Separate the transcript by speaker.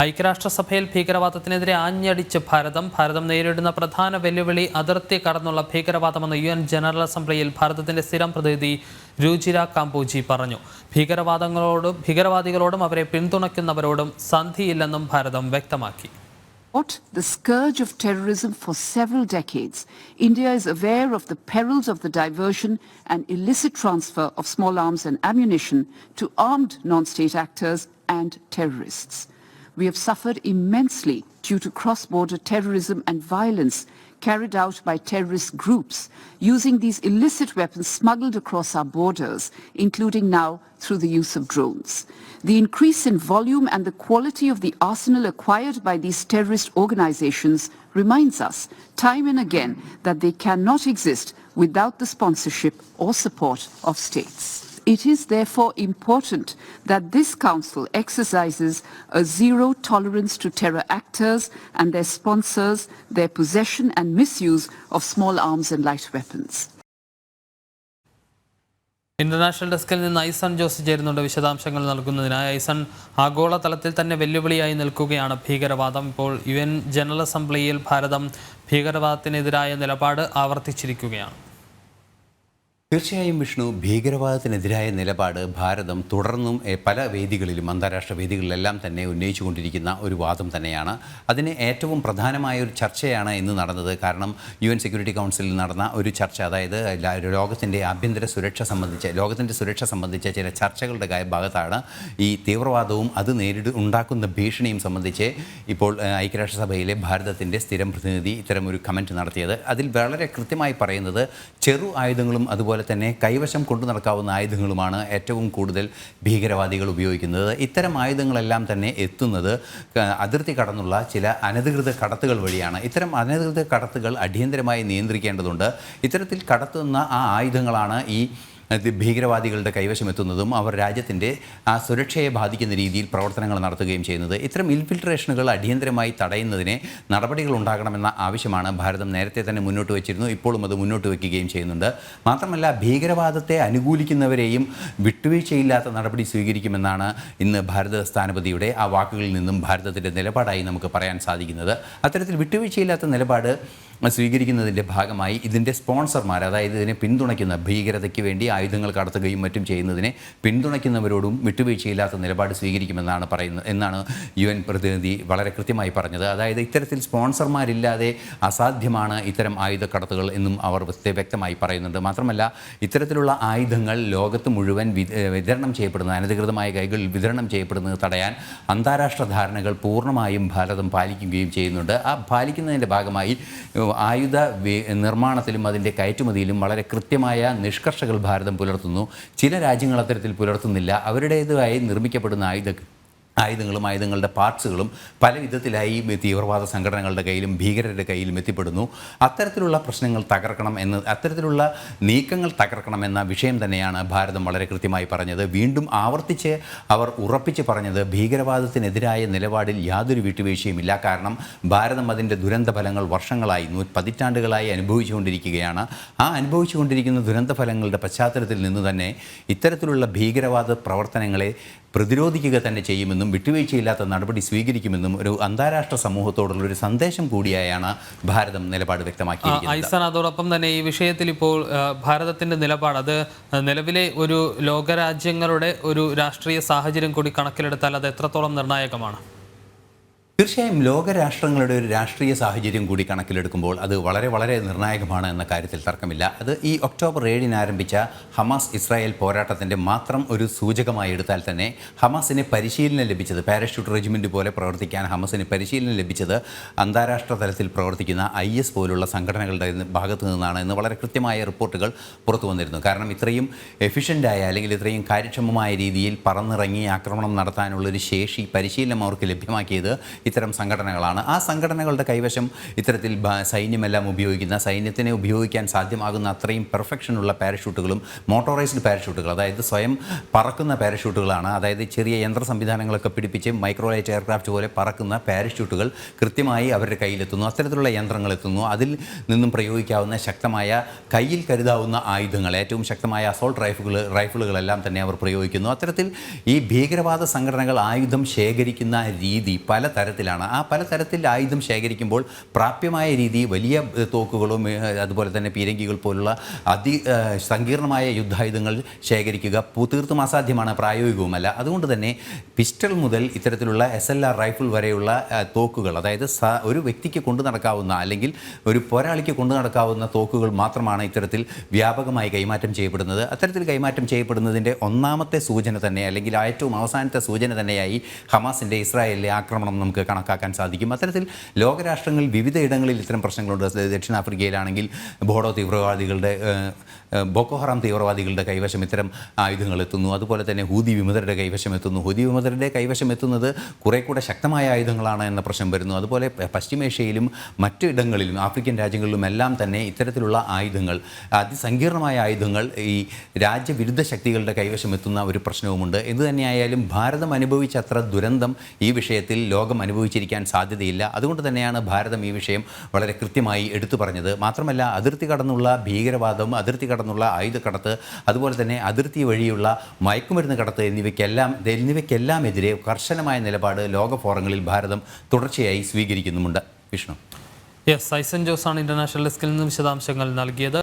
Speaker 1: ഐക്യരാഷ്ട്രസഭയിൽ ഭീകരവാദത്തിനെതിരെ ആഞ്ഞടിച്ച് ഭാരതം ഭാരതം നേരിടുന്ന പ്രധാന വെല്ലുവിളി അതിർത്തി കടന്നുള്ള ഭീകരവാദമെന്ന് യു എൻ ജനറൽ അസംബ്ലിയിൽ ഭാരതത്തിന്റെ സ്ഥിരം പ്രതിനിധി രുചിര കാംബോജി പറഞ്ഞു ഭീകരവാദങ്ങളോടും ഭീകരവാദികളോടും അവരെ പിന്തുണയ്ക്കുന്നവരോടും സന്ധിയില്ലെന്നും ഭാരതം വ്യക്തമാക്കി
Speaker 2: fought the scourge of terrorism for several decades, India is aware of the perils of the diversion and illicit transfer of small arms and ammunition to armed non-state actors and terrorists. We have suffered immensely due to cross-border terrorism and violence carried out by terrorist groups using these illicit weapons smuggled across our borders, including now through the use of drones. The increase in volume and the quality of the arsenal acquired by these terrorist organizations reminds us time and again that they cannot exist without the sponsorship or support of states. It is therefore important that this Council exercises a zero tolerance to terror actors and their sponsors, their possession and misuse of small arms and light weapons.
Speaker 1: International ഡെസ്കിൽ നിന്ന് ഐസൺ ജോസ് ചേരുന്നുണ്ട് വിശദാംശങ്ങൾ നൽകുന്നതിനായി ഐസൺ ആഗോളതലത്തിൽ തന്നെ വെല്ലുവിളിയായി നിൽക്കുകയാണ് ഭീകരവാദം ഇപ്പോൾ യു ജനറൽ അസംബ്ലിയിൽ ഭാരതം ഭീകരവാദത്തിനെതിരായ നിലപാട് ആവർത്തിച്ചിരിക്കുകയാണ്
Speaker 3: തീർച്ചയായും വിഷ്ണു ഭീകരവാദത്തിനെതിരായ നിലപാട് ഭാരതം തുടർന്നും പല വേദികളിലും അന്താരാഷ്ട്ര വേദികളിലെല്ലാം തന്നെ ഉന്നയിച്ചുകൊണ്ടിരിക്കുന്ന ഒരു വാദം തന്നെയാണ്. അതിന് ഏറ്റവും പ്രധാനമായ ഒരു ചർച്ചയാണ് ഇന്ന് നടന്നത്. കാരണം യു എൻ സെക്യൂരിറ്റി കൗൺസിലിൽ നടന്ന ഒരു ചർച്ച അതായത് ലോകത്തിന്റെ ആഭ്യന്തര സുരക്ഷ സംബന്ധിച്ച് ലോകത്തിന്റെ സുരക്ഷ സംബന്ധിച്ച ചില ചർച്ചകളുടെ ഭാഗത്താണ് ഈ തീവ്രവാദവും അത് നേരിട് ഉണ്ടാക്കുന്ന ഭീഷണിയും സംബന്ധിച്ച് ഇപ്പോൾ ഐക്യരാഷ്ട്രസഭയിലെ ഭാരതത്തിന്റെ സ്ഥിരം പ്രതിനിധി ഇത്തരം ഒരു കമന്റ് നടത്തിയത്. അതിൽ വളരെ കൃത്യമായി പറയുന്നത് ചെറു ആയുധങ്ങളും അതുപോലെ തന്നെ കൈവശം കൊണ്ടു നടക്കാവുന്ന ആയുധങ്ങളുമാണ് ഏറ്റവും കൂടുതൽ ഭീകരവാദികൾ ഉപയോഗിക്കുന്നത്. ഇത്തരം ആയുധങ്ങളെല്ലാം തന്നെ എത്തുന്നത് അതിർത്തി കടന്നുള്ള ചില അനധികൃത കടത്തുകൾ വഴിയാണ്. ഇത്തരം അനധികൃത കടത്തുകൾ അടിയന്തരമായി നിയന്ത്രിക്കേണ്ടതുണ്ട്. ഇത്തരത്തിൽ കടത്തുന്ന ആ ആയുധങ്ങളാണ് ഈ ഭീകരവാദികളുടെ കൈവശം എത്തുന്നതും അവർ രാജ്യത്തിന്റെ ആ സുരക്ഷയെ ബാധിക്കുന്ന രീതിയിൽ പ്രവർത്തനങ്ങൾ നടത്തുകയും ചെയ്യുന്നത്. ഇത്തരം ഇൻഫിൽട്രേഷനുകൾ അടിയന്തരമായി തടയുന്നതിന് നടപടികൾ ഉണ്ടാകണമെന്ന ആവശ്യമാണ് ഭാരതം നേരത്തെ തന്നെ മുന്നോട്ട് വച്ചിരുന്നു. ഇപ്പോഴും അത് മുന്നോട്ട് വയ്ക്കുകയും ചെയ്യുന്നുണ്ട്. മാത്രമല്ല ഭീകരവാദത്തെ അനുകൂലിക്കുന്നവരെയും വിട്ടുവീഴ്ചയില്ലാത്ത നടപടി സ്വീകരിക്കുമെന്നാണ് ഇന്ന് ഭാരത സ്ഥാനപതിയുടെ ആ വാക്കുകളിൽ നിന്നും ഭാരതത്തിന്റെ നിലപാടായി നമുക്ക് പറയാൻ സാധിക്കുന്നത്. അത്തരത്തിൽ വിട്ടുവീഴ്ചയില്ലാത്ത നിലപാട് സ്വീകരിക്കുന്നതിന്റെ ഭാഗമായി ഇതിന്റെ സ്പോൺസർമാർ അതായത് ഇതിനെ പിന്തുണയ്ക്കുന്ന ഭീകരതയ്ക്ക് വേണ്ടി ആയുധങ്ങൾ കടത്തുകയും മറ്റും ചെയ്യുന്നതിനെ പിന്തുണയ്ക്കുന്നവരോടും വിട്ടുവീഴ്ചയില്ലാത്ത നിലപാട് സ്വീകരിക്കുമെന്നാണ് പറയുന്നത് എന്നാണ് യു എൻ പ്രതിനിധി വളരെ കൃത്യമായി പറഞ്ഞത്. അതായത് ഇത്തരത്തിൽ സ്പോൺസർമാരില്ലാതെ അസാധ്യമാണ് ഇത്തരം ആയുധ കടത്തുകൾ എന്നും അവർ വ്യക്തമായി പറയുന്നുണ്ട്. മാത്രമല്ല ഇത്തരത്തിലുള്ള ആയുധങ്ങൾ ലോകത്ത് മുഴുവൻ വിതരണം ചെയ്യപ്പെടുന്നത് അനധികൃതമായ കൈകളിൽ വിതരണം ചെയ്യപ്പെടുന്നത് തടയാൻ അന്താരാഷ്ട്ര ധാരണകൾ പൂർണമായും ഭാരതം പാലിക്കുകയും ചെയ്യുന്നുണ്ട്. ആ പാലിക്കുന്നതിന്റെ ഭാഗമായി ആയുധ നിർമ്മാണത്തിലും അതിന്റെ കയറ്റുമതിയിലും വളരെ കൃത്യമായ നിഷ്കർഷകൾ ഭാരതം പുലർത്തുന്നു. ചില രാജ്യങ്ങൾ അത്തരത്തിൽ പുലർത്തുന്നില്ല. അവരുടേതായി നിർമ്മിക്കപ്പെടുന്ന ആയുധ ആയുധങ്ങളും ആയുധങ്ങളുടെ പാർട്സുകളും പല വിധത്തിലായി തീവ്രവാദ സംഘടനകളുടെ കയ്യിലും ഭീകരരുടെ കയ്യിലും എത്തിപ്പെടുന്നു. അത്തരത്തിലുള്ള പ്രശ്നങ്ങൾ തകർക്കണം എന്ന് അത്തരത്തിലുള്ള നീക്കങ്ങൾ തകർക്കണമെന്ന വിഷയം തന്നെയാണ് ഭാരതം വളരെ കൃത്യമായി പറഞ്ഞത്. വീണ്ടും ആവർത്തിച്ച് അവർ ഉറപ്പിച്ച് പറഞ്ഞത് ഭീകരവാദത്തിനെതിരായ നിലപാടിൽ യാതൊരു വിട്ടുവീഴ്ചയുമില്ല കാരണം ഭാരതം അതിന്റെ ദുരന്ത ഫലങ്ങൾ വർഷങ്ങളായി പതിറ്റാണ്ടുകളായി അനുഭവിച്ചുകൊണ്ടിരിക്കുകയാണ്. ആ അനുഭവിച്ചുകൊണ്ടിരിക്കുന്ന ദുരന്ത ഫലങ്ങളുടെ പശ്ചാത്തലത്തിൽ നിന്ന് തന്നെ ഇത്തരത്തിലുള്ള ഭീകരവാദ പ്രവർത്തനങ്ങളെ പ്രതിരോധിക്കുക തന്നെ ചെയ്യുമെന്നും വിട്ടുവീഴ്ചയില്ലാത്ത നടപടി സ്വീകരിക്കുമെന്നും ഒരു അന്താരാഷ്ട്ര സമൂഹത്തോടുള്ള ഒരു സന്ദേശം കൂടിയായാണ് ഭാരതം നിലപാട് വ്യക്തമാക്കിയത്
Speaker 1: ഐസൺ അതോടൊപ്പം തന്നെ ഈ വിഷയത്തിൽ ഇപ്പോൾ ഭാരതത്തിന്റെ നിലപാട് അത് നിലവിലെ ഒരു ലോകരാജ്യങ്ങളുടെ ഒരു രാഷ്ട്രീയ സാഹചര്യം കൂടി കണക്കിലെടുത്താൽ അത് എത്രത്തോളം നിർണായകമാണ്?
Speaker 3: തീർച്ചയായും ലോകരാഷ്ട്രങ്ങളുടെ ഒരു രാഷ്ട്രീയ സാഹചര്യം കൂടി കണക്കിലെടുക്കുമ്പോൾ അത് വളരെ വളരെ നിർണായകമാണ് എന്ന കാര്യത്തിൽ തർക്കമില്ല. അത് ഈ ഒക്ടോബർ ഏഴിന് ആരംഭിച്ച ഹമാസ് ഇസ്രായേൽ പോരാട്ടത്തിന്റെ മാത്രം ഒരു സൂചകമായി എടുത്താൽ തന്നെ ഹമാസിന് പരിശീലനം ലഭിച്ചത് പാരഷൂട്ട് റെജിമെന്റ് പോലെ പ്രവർത്തിക്കാൻ ഹമാസിന് പരിശീലനം ലഭിച്ചത് അന്താരാഷ്ട്ര തലത്തിൽ പ്രവർത്തിക്കുന്ന ഐ എസ് പോലുള്ള സംഘടനകളുടെ ഭാഗത്തു നിന്നാണ് എന്ന് വളരെ കൃത്യമായ റിപ്പോർട്ടുകൾ പുറത്തു വന്നിരുന്നു. കാരണം ഇത്രയും എഫിഷ്യന്റായ അല്ലെങ്കിൽ ഇത്രയും കാര്യക്ഷമമായ രീതിയിൽ പറന്നിറങ്ങി ആക്രമണം നടത്താനുള്ളൊരു ശേഷി പരിശീലനം അവർക്ക് ലഭ്യമാക്കിയത് ഇത്തരം സംഘടനകളാണ്. ആ സംഘടനകളുടെ കൈവശം ഇത്തരത്തിൽ സൈന്യമെല്ലാം ഉപയോഗിക്കുന്ന സൈന്യത്തിനെ ഉപയോഗിക്കാൻ സാധ്യമാകുന്ന അത്രയും പെർഫെക്ഷനുള്ള പാരഷൂട്ടുകളും മോട്ടോറൈസ്ഡ് പാരഷൂട്ടുകൾ അതായത് സ്വയം പറക്കുന്ന പാരഷൂട്ടുകളാണ്. അതായത് ചെറിയ യന്ത്ര സംവിധാനങ്ങളൊക്കെ പിടിപ്പിച്ച് മൈക്രോലൈറ്റ് എയർക്രാഫ്റ്റ് പോലെ പറക്കുന്ന പാരഷൂട്ടുകൾ കൃത്യമായി അവരുടെ കയ്യിലെത്തുന്നു. അത്തരത്തിലുള്ള യന്ത്രങ്ങൾ എത്തുന്നു. അതിൽ നിന്നും പ്രയോഗിക്കാവുന്ന ശക്തമായ കയ്യിൽ കരുതാവുന്ന ആയുധങ്ങൾ ഏറ്റവും ശക്തമായ അസോൾട്ട് റൈഫിളുകൾ റൈഫിളുകളെല്ലാം തന്നെ അവർ പ്രയോഗിക്കുന്നു. അത്തരത്തിൽ ഈ ഭീകരവാദ സംഘടനകൾ ആയുധം ശേഖരിക്കുന്ന രീതി പല തരത്തിലാണ്. ആ പല തരത്തിൽ ആയുധം ശേഖരിക്കുമ്പോൾ പ്രാപ്യമായ രീതി വലിയ തോക്കുകളും അതുപോലെ തന്നെ പീരങ്കികൾ പോലുള്ള അതി സങ്കീർണമായ യുദ്ധായുധങ്ങൾ ശേഖരിക്കുക തീർത്തും അസാധ്യമാണ് പ്രായോഗികവുമല്ല. അതുകൊണ്ട് തന്നെ പിസ്റ്റൾ മുതൽ ഇത്തരത്തിലുള്ള എസ് എൽ ആർ റൈഫിൾ വരെയുള്ള തോക്കുകൾ അതായത് ഒരു വ്യക്തിക്ക് കൊണ്ടു നടക്കാവുന്ന അല്ലെങ്കിൽ ഒരു പോരാളിക്ക് കൊണ്ടു നടക്കാവുന്ന തോക്കുകൾ മാത്രമാണ് ഇത്തരത്തിൽ വ്യാപകമായി കൈമാറ്റം ചെയ്യപ്പെടുന്നത്. അത്തരത്തിൽ കൈമാറ്റം ചെയ്യപ്പെടുന്നതിന്റെ ഒന്നാമത്തെ സൂചന തന്നെ അല്ലെങ്കിൽ ഏറ്റവും അവസാനത്തെ സൂചന തന്നെയായി ഹമാസിന്റെ ഇസ്രായേലിലെ ആക്രമണം നമുക്ക് കണക്കാക്കാൻ സാധിക്കും. അത്തരത്തിൽ ലോകരാഷ്ട്രങ്ങളിൽ വിവിധ ഇടങ്ങളിൽ ഇത്തരം പ്രശ്നങ്ങളുണ്ട്. ദക്ഷിണാഫ്രിക്കയിലാണെങ്കിൽ ബോഡോ തീവ്രവാദികളുടെ ഏഹ്, ഏഹ്, ബോക്കോ ഹറാം തീവ്രവാദികളുടെ കൈവശം ഇത്തരം ആയുധങ്ങൾ എത്തുന്നു. അതുപോലെ തന്നെ ഹൂതി വിമതരുടെ കൈവശം എത്തുന്നു. ഹൂതി വിമതരുടെ കൈവശം എത്തുന്നത് കുറേ കൂടെ ശക്തമായ ആയുധങ്ങളാണ് എന്ന പ്രശ്നം വരുന്നു. അതുപോലെ പശ്ചിമേഷ്യയിലും മറ്റു ഇടങ്ങളിലും ആഫ്രിക്കൻ രാജ്യങ്ങളിലും എല്ലാം തന്നെ ഇത്തരത്തിലുള്ള ആയുധങ്ങൾ അതിസങ്കീർണമായ ആയുധങ്ങൾ ഈ രാജ്യവിരുദ്ധ ശക്തികളുടെ കൈവശം എത്തുന്ന ഒരു പ്രശ്നവുമുണ്ട്. എന്ത് ഭാരതം അനുഭവിച്ച അത്ര ദുരന്തം ഈ വിഷയത്തിൽ ലോകം അനുഭവിച്ചിരിക്കാൻ സാധ്യതയില്ല. അതുകൊണ്ട് തന്നെയാണ് ഭാരതം ഈ വിഷയം വളരെ കൃത്യമായി എടുത്തു പറഞ്ഞത്. മാത്രമല്ല അതിർത്തി കടന്നുള്ള ഭീകരവാദം അതിർത്തി കടന്നുള്ള ആയുധക്കടത്ത് അതുപോലെ തന്നെ അതിർത്തി വഴിയുള്ള മയക്കുമരുന്ന് കടത്ത് എന്നിവയ്ക്കെല്ലാം എന്നിവയ്ക്കെല്ലാം എതിരെ കർശനമായ നിലപാട് ലോക ഫോറങ്ങളിൽ ഭാരതം തുടർച്ചയായി സ്വീകരിക്കുന്നുമുണ്ട്. വിഷ്ണു.
Speaker 1: യെസ് സൈസൻ ജോസാണ് ഇന്റർനാഷണൽ ഡെസ്കിൽ നിന്ന് വിശദാംശങ്ങൾ നൽകിയത്